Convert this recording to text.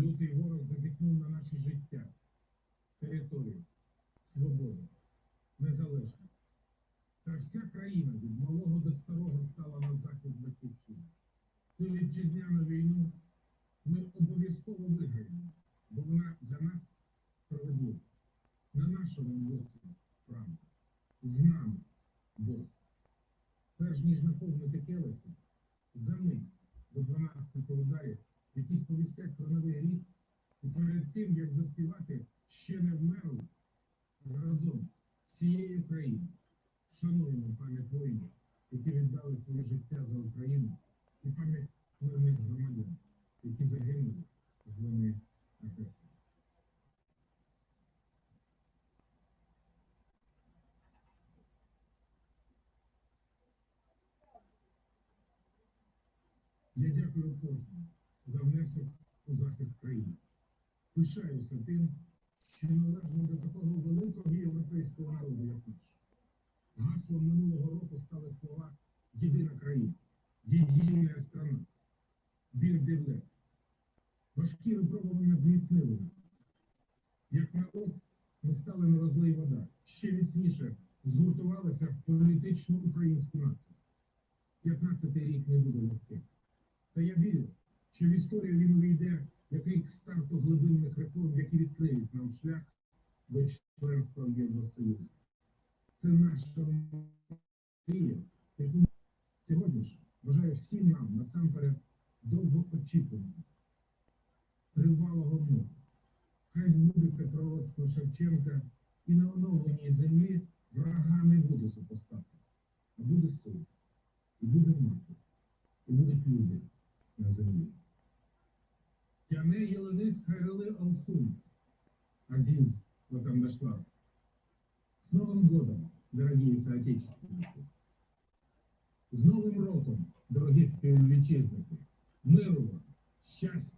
Лютий ворог зазіхнув на наше життя, територію, свободу, незалежність. Та вся країна від малого до старого стала на захист батьківщини. Цю вітчизняну війну ми обов'язково виграємо, бо вона для нас справедлива. На нашому боці правда. З нами Бог. Перш ніж наповнити келихи, за мить до 12 ударів, сповістять про рік, і перед тим, як заспівати ще не вмерли, разом всією Україною шануємо пам'ять воїнів, які віддали своє життя за Україну, і пам'ять мирних громадян, які загинули з вини агресії. Я дякую кожному за внесок у захист країни. Пишаюся тим, що належимо до такого великого європейського народу, як наш. Гаслом минулого року стали слова Єдина країна, єдина страна, бір девле. Важкі випробування зміцнили нас. Як народ, ми стали на розлий вода, ще міцніше згуртувалися в політичну українську націю. 15-й рік не буде легким. Та я вірю, що в історію він увійде як рік старту глибинних реформ, які відкриють нам шлях до членства в Євросоюзі. Це наша мрія. яку Сьогодні ж бажаю всім нам насамперед довгоочікуваного, тривалого миру. Хай збудеться пророцтво Шевченка, і на оновленій землі врага не буде супостату, а буде сила, і буде мати, і будуть люди на землі. Тяне Єленис Хайрали Алсун, Азиз Ватандашлав. С Новым годом, дорогие соотечественники! З Новим роком, дорогі співвітчизники! Миру вам, щастя,